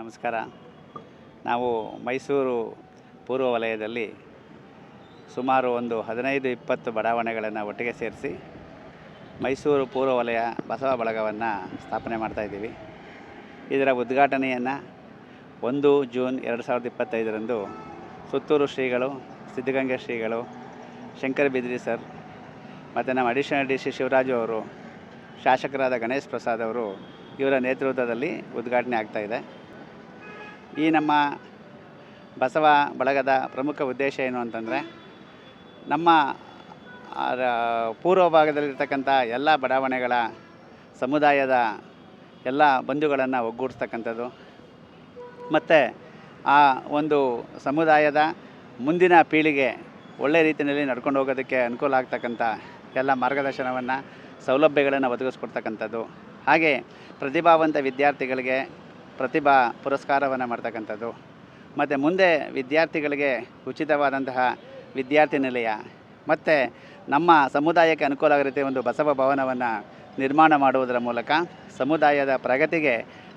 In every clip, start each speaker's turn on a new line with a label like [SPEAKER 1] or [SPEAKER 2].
[SPEAKER 1] ನಮಸ್ಕಾರ. ನಾವು ಮೈಸೂರು ಪೂರ್ವ ವಲಯದಲ್ಲಿ ಸುಮಾರು ಒಂದು ಹದಿನೈದು ಇಪ್ಪತ್ತು ಬಡಾವಣೆಗಳನ್ನು ಒಟ್ಟಿಗೆ ಸೇರಿಸಿ ಮೈಸೂರು ಪೂರ್ವ ವಲಯ ಬಸವ ಬಳಗವನ್ನು ಸ್ಥಾಪನೆ ಮಾಡ್ತಾಯಿದ್ದೀವಿ ಇದರ ಉದ್ಘಾಟನೆಯನ್ನು ಒಂದು ಜೂನ್ ಎರಡು ಸಾವಿರದ ಇಪ್ಪತ್ತೈದರಂದು ಸುತ್ತೂರು ಶ್ರೀಗಳು, ಸಿದ್ಧಗಂಗೆ ಶ್ರೀಗಳು, ಶಂಕರ್ ಬಿದ್ರಿ ಸರ್, ಮತ್ತು ನಮ್ಮ ಅಡಿಷನಲ್ ಡಿ ಸಿ ಶಿವರಾಜು ಅವರು, ಶಾಸಕರಾದ ಗಣೇಶ್ ಪ್ರಸಾದ್ ಅವರು ಇವರ ನೇತೃತ್ವದಲ್ಲಿ ಉದ್ಘಾಟನೆ ಆಗ್ತಾಯಿದೆ ಈ ನಮ್ಮ ಬಸವ ಬಳಗದ ಪ್ರಮುಖ ಉದ್ದೇಶ ಏನು ಅಂತಂದರೆ, ನಮ್ಮ ಪೂರ್ವ ಭಾಗದಲ್ಲಿರ್ತಕ್ಕಂಥ ಎಲ್ಲ ಬಡಾವಣೆಗಳ ಸಮುದಾಯದ ಎಲ್ಲ ಬಂಧುಗಳನ್ನು ಒಗ್ಗೂಡಿಸ್ತಕ್ಕಂಥದ್ದು. ಮತ್ತು ಆ ಒಂದು ಸಮುದಾಯದ ಮುಂದಿನ ಪೀಳಿಗೆ ಒಳ್ಳೆಯ ರೀತಿಯಲ್ಲಿ ನಡ್ಕೊಂಡು ಹೋಗೋದಕ್ಕೆ ಅನುಕೂಲ ಆಗ್ತಕ್ಕಂಥ ಎಲ್ಲ ಮಾರ್ಗದರ್ಶನವನ್ನು, ಸೌಲಭ್ಯಗಳನ್ನು ಒದಗಿಸ್ಕೊಡ್ತಕ್ಕಂಥದ್ದು. ಹಾಗೆ ಪ್ರತಿಭಾವಂತ ವಿದ್ಯಾರ್ಥಿಗಳಿಗೆ ಪ್ರತಿಭಾ ಪುರಸ್ಕಾರವನ್ನು ಮಾಡ್ತಕ್ಕಂಥದ್ದು. ಮತ್ತು ಮುಂದೆ ವಿದ್ಯಾರ್ಥಿಗಳಿಗೆ ಉಚಿತವಾದಂತಹ ವಿದ್ಯಾರ್ಥಿ ನಿಲಯ, ಮತ್ತು ನಮ್ಮ ಸಮುದಾಯಕ್ಕೆ ಅನುಕೂಲ ಆಗೋ ಒಂದು ಬಸವ ಭವನವನ್ನು ನಿರ್ಮಾಣ ಮಾಡುವುದರ ಮೂಲಕ ಸಮುದಾಯದ ಪ್ರಗತಿಗೆ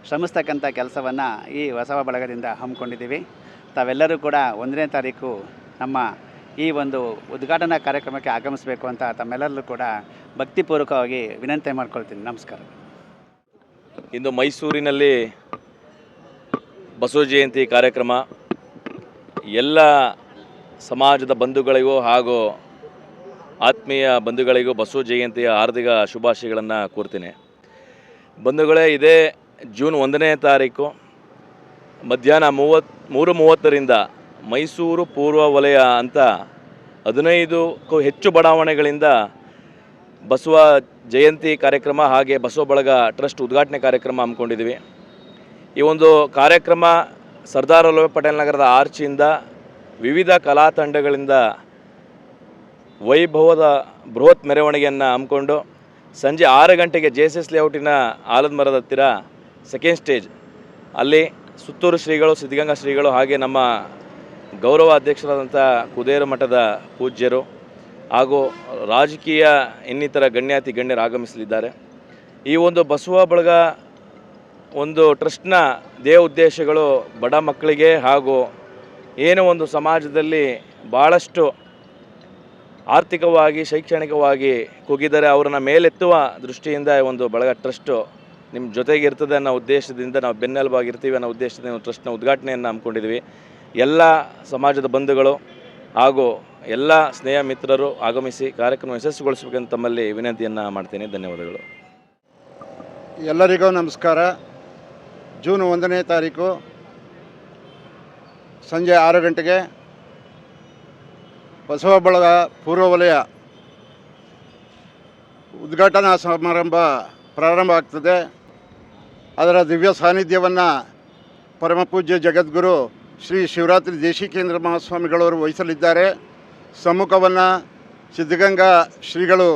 [SPEAKER 1] ಶ್ರಮಿಸ್ತಕ್ಕಂಥ ಕೆಲಸವನ್ನು ಈ ಬಸವ ಬಳಗದಿಂದ ಹಮ್ಮಿಕೊಂಡಿದ್ದೀವಿ. ತಾವೆಲ್ಲರೂ ಕೂಡ ಒಂದನೇ ತಾರೀಕು ನಮ್ಮ ಈ ಒಂದು ಉದ್ಘಾಟನಾ ಕಾರ್ಯಕ್ರಮಕ್ಕೆ ಆಗಮಿಸಬೇಕು ಅಂತ ತಮ್ಮೆಲ್ಲರಲ್ಲೂ ಕೂಡ ಭಕ್ತಿಪೂರ್ವಕವಾಗಿ ವಿನಂತಿ ಮಾಡ್ಕೊಳ್ತೀನಿ. ನಮಸ್ಕಾರ.
[SPEAKER 2] ಇಂದು ಮೈಸೂರಿನಲ್ಲಿ ಬಸವ ಜಯಂತಿ ಕಾರ್ಯಕ್ರಮ. ಎಲ್ಲ ಸಮಾಜದ ಬಂಧುಗಳಿಗೂ ಹಾಗೂ ಆತ್ಮೀಯ ಬಂಧುಗಳಿಗೂ ಬಸವ ಜಯಂತಿಯ ಹಾರ್ದಿಕ ಶುಭಾಶಯಗಳನ್ನು ಕೋರ್ತೀನಿ. ಬಂಧುಗಳೇ, ಇದೇ ಜೂನ್ ಒಂದನೇ ತಾರೀಕು, ಮಧ್ಯಾಹ್ನ ಮೂವತ್ತು, ಮೂರು ಮೂವತ್ತರಿಂದ ಮೈಸೂರು ಪೂರ್ವ ವಲಯ ಅಂತ ಹದಿನೈದಕ್ಕೂ ಹೆಚ್ಚು ಬಡಾವಣೆಗಳಿಂದ ಬಸವ ಜಯಂತಿ ಕಾರ್ಯಕ್ರಮ ಹಾಗೆ ಬಸವ ಬಳಗ ಟ್ರಸ್ಟ್ ಉದ್ಘಾಟನೆ ಕಾರ್ಯಕ್ರಮ ಹಮ್ಮಿಕೊಂಡಿದ್ದೀವಿ. ಈ ಒಂದು ಕಾರ್ಯಕ್ರಮ ಸರ್ದಾರ್ ವಲ್ಲಭ ಪಟೇಲ್ ನಗರದ ಆರ್ಚಿಯಿಂದ ವಿವಿಧ ಕಲಾ ತಂಡಗಳಿಂದ ವೈಭವದ ಬೃಹತ್ ಮೆರವಣಿಗೆಯನ್ನು ಹಮ್ಮಿಕೊಂಡು ಸಂಜೆ ಆರು ಗಂಟೆಗೆ ಜೆ ಎಸ್ ಎಸ್ ಲೇಔಟಿನ ಆಲದ ಮರದ ಹತ್ತಿರ ಸೆಕೆಂಡ್ ಸ್ಟೇಜ್ ಅಲ್ಲಿ ಸುತ್ತೂರು ಶ್ರೀಗಳು, ಸಿದ್ಧಗಂಗಾ ಶ್ರೀಗಳು ಹಾಗೆ ನಮ್ಮ ಗೌರವ ಅಧ್ಯಕ್ಷರಾದಂಥ ಕುದೇರು ಮಠದ ಪೂಜ್ಯರು ಹಾಗೂ ರಾಜಕೀಯ ಇನ್ನಿತರ ಗಣ್ಯಾತಿ ಗಣ್ಯರು ಆಗಮಿಸಲಿದ್ದಾರೆ. ಈ ಒಂದು ಬಸವ ಬಳಗ ಒಂದು ಟ್ರಸ್ಟ್ನ ದೇಹ ಉದ್ದೇಶಗಳು ಬಡ ಮಕ್ಕಳಿಗೆ ಹಾಗೂ ಏನು ಒಂದು ಸಮಾಜದಲ್ಲಿ ಭಾಳಷ್ಟು ಆರ್ಥಿಕವಾಗಿ, ಶೈಕ್ಷಣಿಕವಾಗಿ ಕುಗಿದರೆ ಅವರನ್ನ ಮೇಲೆತ್ತುವ ದೃಷ್ಟಿಯಿಂದ ಒಂದು ಬಳಗ ಟ್ರಸ್ಟು ನಿಮ್ಮ ಜೊತೆಗೆ ಇರ್ತದೆ ಅನ್ನೋ ಉದ್ದೇಶದಿಂದ ನಾವು ಬೆನ್ನೆಲುಬಾಗಿರ್ತೀವಿ ಅನ್ನೋ ಉದ್ದೇಶದಿಂದ ಟ್ರಸ್ಟ್ನ ಉದ್ಘಾಟನೆಯನ್ನು ಹಮ್ಮಿಕೊಂಡಿದ್ವಿ ಎಲ್ಲ ಸಮಾಜದ ಬಂಧುಗಳು ಹಾಗೂ ಎಲ್ಲ ಸ್ನೇಹ ಮಿತ್ರರು ಆಗಮಿಸಿ ಕಾರ್ಯಕ್ರಮ ಯಶಸ್ವಿಗೊಳಿಸಬೇಕಂತ ತಮ್ಮಲ್ಲಿ ವಿನಂತಿಯನ್ನು ಮಾಡ್ತೀನಿ. ಧನ್ಯವಾದಗಳು.
[SPEAKER 3] ಎಲ್ಲರಿಗೂ ನಮಸ್ಕಾರ. ಜೂನ್ ಒಂದನೇ ತಾರೀಕು ಸಂಜೆ ಆರು ಗಂಟೆಗೆ ಬಸವ ಬಳಗ ಪೂರ್ವ ವಲಯ ಉದ್ಘಾಟನಾ ಸಮಾರಂಭ ಪ್ರಾರಂಭ ಆಗ್ತದೆ. ಅದರ ದಿವ್ಯ ಸಾನ್ನಿಧ್ಯವನ್ನು ಪರಮಪೂಜ್ಯ ಜಗದ್ಗುರು ಶ್ರೀ ಶಿವರಾತ್ರಿ ದೇಶಿಕೇಂದ್ರ ಮಹಾಸ್ವಾಮಿಗಳವರು ವಹಿಸಲಿದ್ದಾರೆ. ಸಮ್ಮುಖವನ್ನು ಸಿದ್ಧಗಂಗಾ ಶ್ರೀಗಳು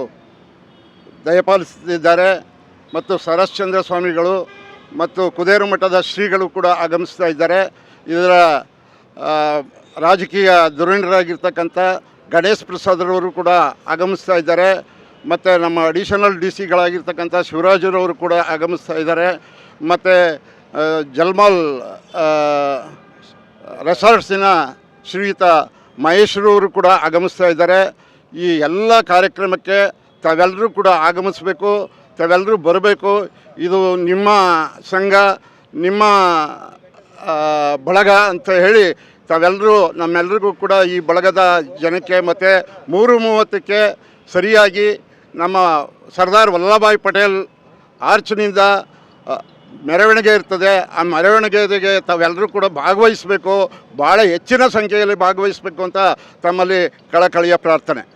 [SPEAKER 3] ದಯಪಾಲಿಸುತ್ತಿದ್ದಾರೆ ಮತ್ತು ಸರಶ್ಚಂದ್ರ ಸ್ವಾಮಿಗಳು ಮತ್ತು ಕುದೇರು ಮಠದ ಶ್ರೀಗಳು ಕೂಡ ಆಗಮಿಸ್ತಾ ಇದ್ದಾರೆ. ಇದರ ರಾಜಕೀಯ ಧುರೀಣರಾಗಿರ್ತಕ್ಕಂಥ ಗಣೇಶ್ ಪ್ರಸಾದ್ರವರು ಕೂಡ ಆಗಮಿಸ್ತಾ ಇದ್ದಾರೆ. ಮತ್ತು ನಮ್ಮ ಅಡಿಷನಲ್ ಡಿ ಸಿಗಳಾಗಿರ್ತಕ್ಕಂಥ ಶಿವರಾಜರವರು ಕೂಡ ಆಗಮಿಸ್ತಾ ಇದ್ದಾರೆ. ಮತ್ತು ಜಲ್ಮಾಲ್ ರೆಸಾರ್ಟ್ಸಿನ ಶ್ರೀಯುತ ಮಹೇಶ್ವರವರು ಕೂಡ ಆಗಮಿಸ್ತಾ ಇದ್ದಾರೆ. ಈ ಎಲ್ಲ ಕಾರ್ಯಕ್ರಮಕ್ಕೆ ತಾವೆಲ್ಲರೂ ಕೂಡ ಆಗಮಿಸಬೇಕು, ತಾವೆಲ್ಲರೂ ಬರಬೇಕು. ಇದು ನಿಮ್ಮ ಸಂಘ, ನಿಮ್ಮ ಬಳಗ ಅಂತ ಹೇಳಿ ತಾವೆಲ್ಲರೂ ನಮ್ಮೆಲ್ಲರಿಗೂ ಕೂಡ ಈ ಬಳಗದ ಜನಕ್ಕೆ ಮತ್ತು ಮೂರು ಮೂವತ್ತಕ್ಕೆ ಸರಿಯಾಗಿ ನಮ್ಮ ಸರ್ದಾರ್ ವಲ್ಲಭಾಯ್ ಪಟೇಲ್ ಆರ್ಚ್ನಿಂದ ಮೆರವಣಿಗೆ ಇರ್ತದೆ. ಆ ಮೆರವಣಿಗೆಗೆ ತಾವೆಲ್ಲರೂ ಕೂಡ ಭಾಗವಹಿಸಬೇಕು. ಭಾಳ ಹೆಚ್ಚಿನ ಸಂಖ್ಯೆಯಲ್ಲಿ ಭಾಗವಹಿಸಬೇಕು ಅಂತ ತಮ್ಮಲ್ಲಿ ಕಳಕಳಿಯ ಪ್ರಾರ್ಥನೆ.